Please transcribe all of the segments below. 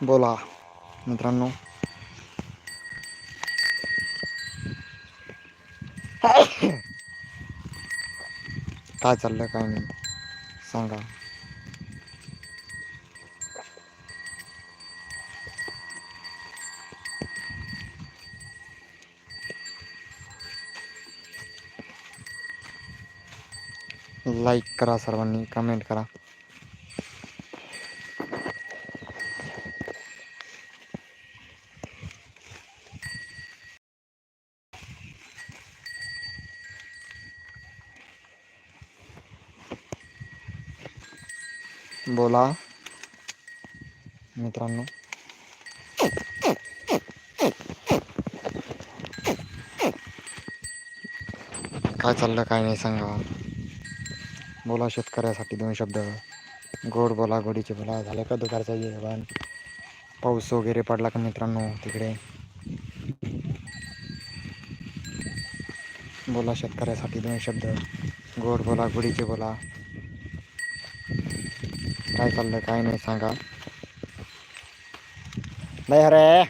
बोला मित्रांनो. काय चाललं काय नाही. सांगा. लाईक करा सर्वांनी कमेंट करा. बोला. मित्रांनो. काय चाललं काय नाही सांगा. बोला शेतकऱ्यासाठी दोन शब्द. गोड बोला गोडीचे बोला. झालं का दुपारचा जेवण? पाऊस वगैरे पडला का मित्रांनो तिकडे? बोला शेतकऱ्यासाठी दोन शब्द. गोड बोला गोडीचे बोला. काय चाललं काय नाही सांगा नाही अरे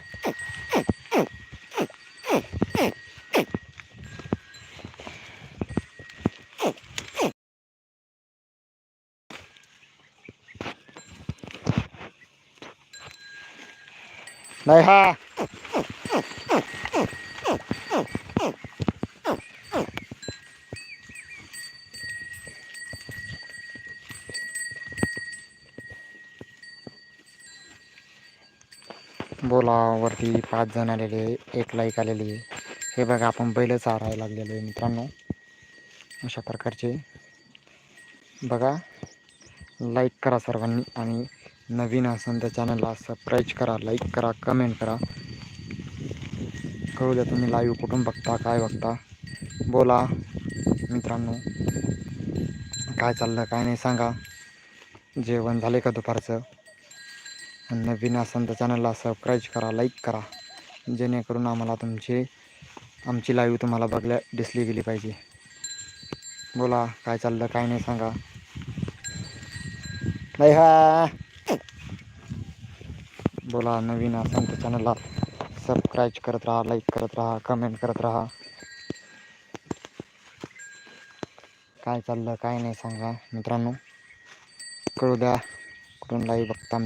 नाही हा बोलावरती पाच जण आलेले एक लाईक आलेली हे बघा आपण बैल चारायला लागलेलो आहे मित्रांनो. अशा प्रकारचे. बघा लाईक करा सर्वांनी आणि नवीन असेल तर चॅनलला सबस्क्राईब करा लाईक करा कमेंट करा. कळू द्या तुम्ही लाईव्ह कुठून बघता काय बघता. बोला मित्रांनो. काय चाललं काय नाही सांगा. जेवण झाले का दुपारचं? नवीन असेल तर चॅनलला सबस्क्राईब करा लाईक करा. जेणेकरून आम्हाला तुमचे, आमची लाईव्ह तुम्हाला बघल्या दिसली गेली पाहिजे. बोला, काय चाललं, काय नाही सांगा. नाही हा. बोला, नवीन असेल तर चॅनलला सबस्क्राईब करत राहा लाईक करत राहा कमेंट करत राहा. काय चाललं, काय नाही सांगा, मित्रांनो. कळू द्या, कुठून लाईव्ह बघता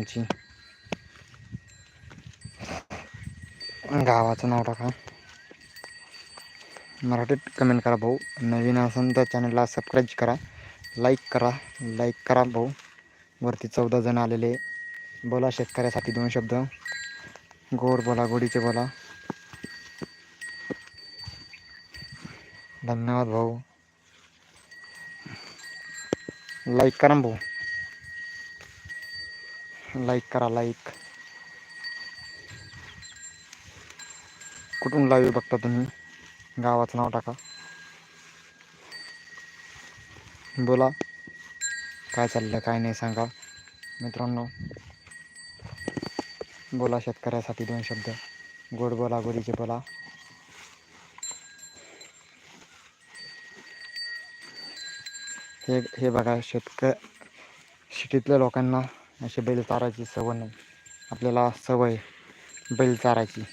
गावाचं नाव टाका मराठीत कमेंट करा भाऊ. नवीन असेल तर चॅनलला सबस्क्राईब करा. लाईक करा. लाईक करा भाऊ. वरती चौदा जण आलेले. बोला शेतकऱ्यासाठी दोन शब्द. गोड बोला गोडीचे बोला. धन्यवाद भाऊ. लाईक करा भाऊ. लाईक करा लाईक कुठून लाईव्ह बघता तुम्ही? गावाचं नाव टाका. बोला. काय चाललं काय नाही सांगा. मित्रांनो बोला शेतकऱ्यासाठी दोन शब्द. गोड बोला गोडीचे बोला. हे हे बघा शेतक सिटीतल्या लोकांना असे बैल चारायची सवय नाही. आपल्याला सवय बैल चारायची.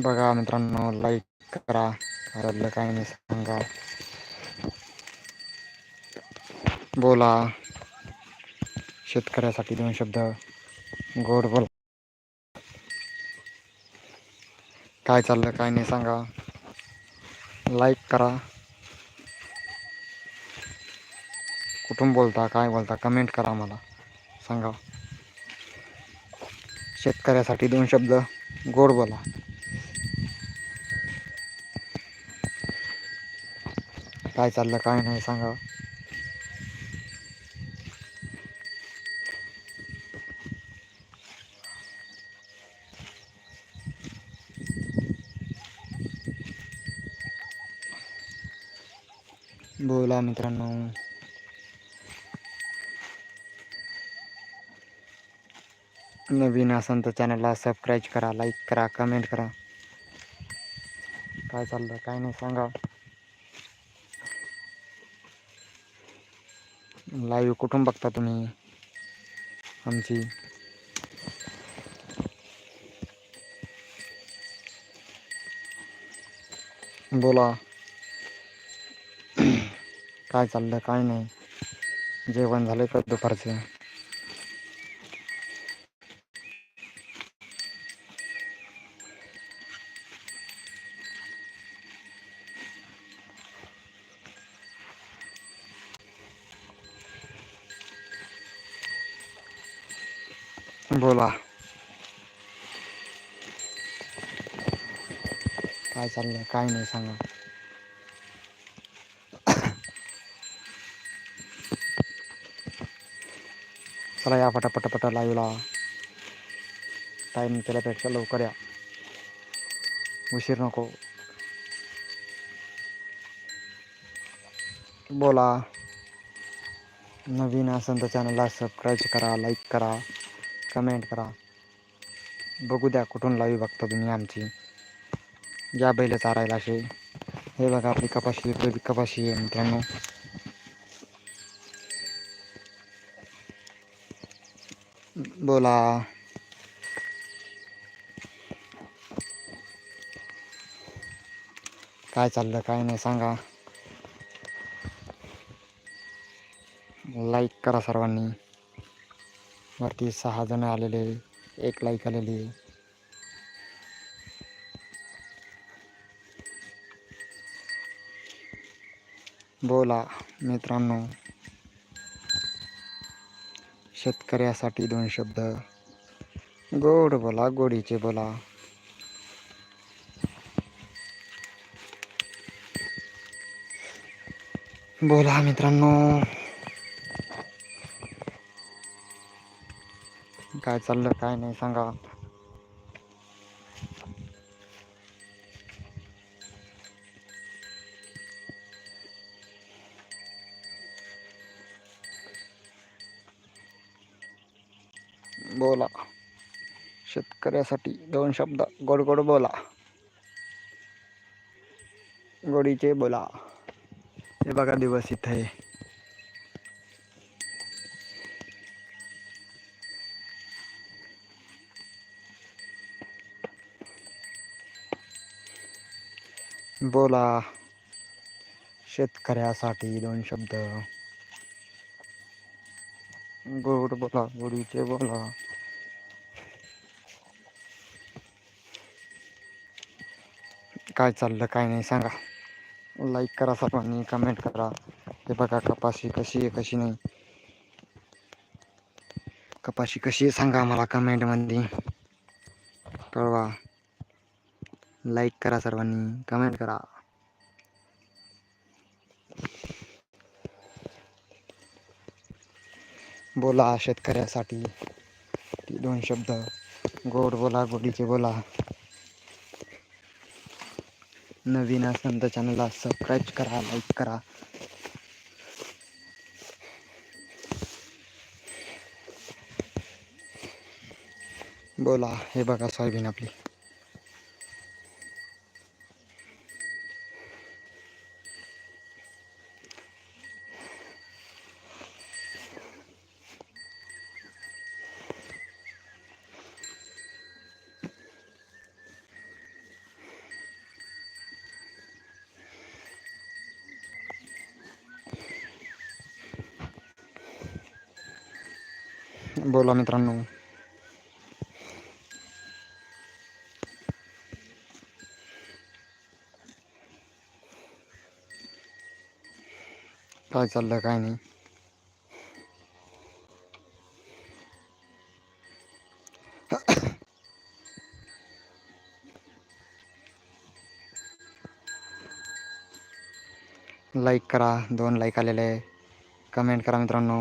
बघा मित्रांनो लाईक करा. घरातलं काही नाही सांगा. बोला. शेतकऱ्यासाठी दोन शब्द. गोड बोला. काय चाललं काय नाही सांगा. लाईक करा. कुठून बोलता काय बोलता कमेंट करा मला. सांगा. शेतकऱ्यासाठी दोन शब्द. गोड बोला. काय चाललं, काय नाही सांगा. बोला मित्रांनो. नवीन असेल तर चॅनलला सबस्क्राईब करा, लाईक करा, कमेंट करा. काय चाललं, काय नाही सांगा. लाईव्ह कुठून बघता तुम्ही? आमची. बोला. काय चाललं काय नाही. जेवण झालं का दुपारचं? बोला. काय चाललंय? काय नाही सांगा. चला या पटापटापटा लाईव्हला टाईम केल्यापेक्षा लवकर या. उशीर नको. बोला. नवीन असेल तर चॅनलला सबस्क्राईब करा लाईक करा. कमेंट करा. बघू द्या कुठून लावी बघता तुम्ही आमची. या बैल चारायला असे. हे बघा आपली कपाशी पहिली कपाशी आहे मित्रांनो. बोला. काय चाललं काय नाही सांगा. लाईक करा सर्वांनी. वरती सहा जण आलेले एक लाईक आलेली. आहे बोला मित्रांनो. शेतकऱ्यासाठी दोन शब्द. गोड बोला गोडीचे बोला. बोला मित्रांनो. काय चाललं काय नाही सांगा. बोला. शेतकऱ्यासाठी दोन शब्द गोड गोड बोला. गोडीचे बोला. हे बघा दिवस इथे. बोला. शेतकऱ्यासाठी दोन शब्द. गोड बोला गोडीचे बोला. काय चाललं काय नाही सांगा. लाईक करा सर्वांनी कमेंट करा. ते बघा कपाशी कशी आहे कशी नाही. कपाशी कशी आहे सांगा मला कमेंटमध्ये कळवा. लाईक करा सर्वांनी कमेंट करा. बोला शेतकऱ्यासाठी. ती दोन शब्द. गोड बोला गोडीचे बोला. नवीन असेल तर चॅनलला सबस्क्राईब करा लाईक करा. बोला हे बघा सोयाबीन आपली. बोला मित्रांनो काय चाललं काय नाही लाईक करा दोन लाईक आलेले. आहे कमेंट करा मित्रांनो.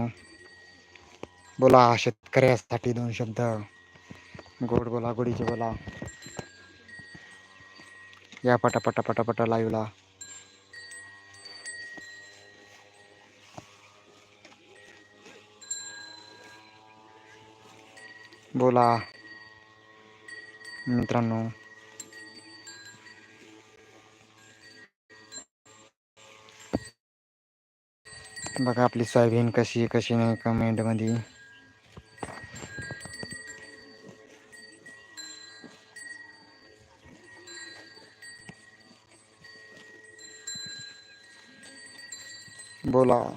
बोला शेतकऱ्यासाठी दोन शब्द. गोड बोला गोडीचे बोला. या पटापटा पटापटा लाईवला. बोला मित्रांनो. बघा आपली सोयाबीन कशी कशी नाही कमेंटमध्ये โบราณ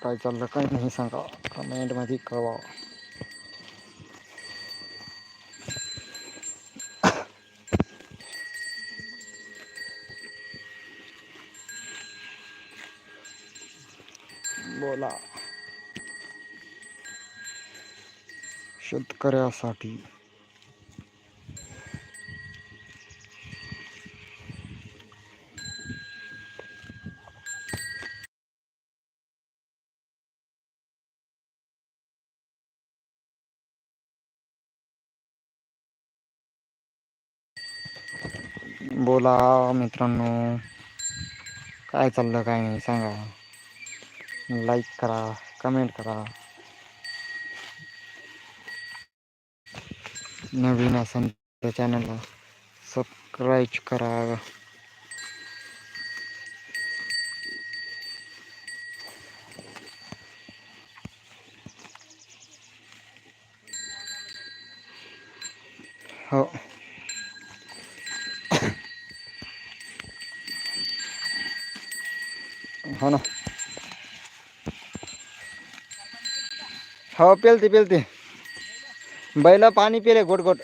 ไปจำแล้วก็ไม่สังกัคอมเมนต์มาที่กระบอก शेतकऱ्यासाठी. बोला मित्रांनो काय चाललं काय नाही सांगा. लाईक करा कमेंट करा. नवीन असेल तर चॅनलला सबस्क्राईब करा हो. हो ना. हो पेलते पेलते. बैल पाणी पिले घोट घोट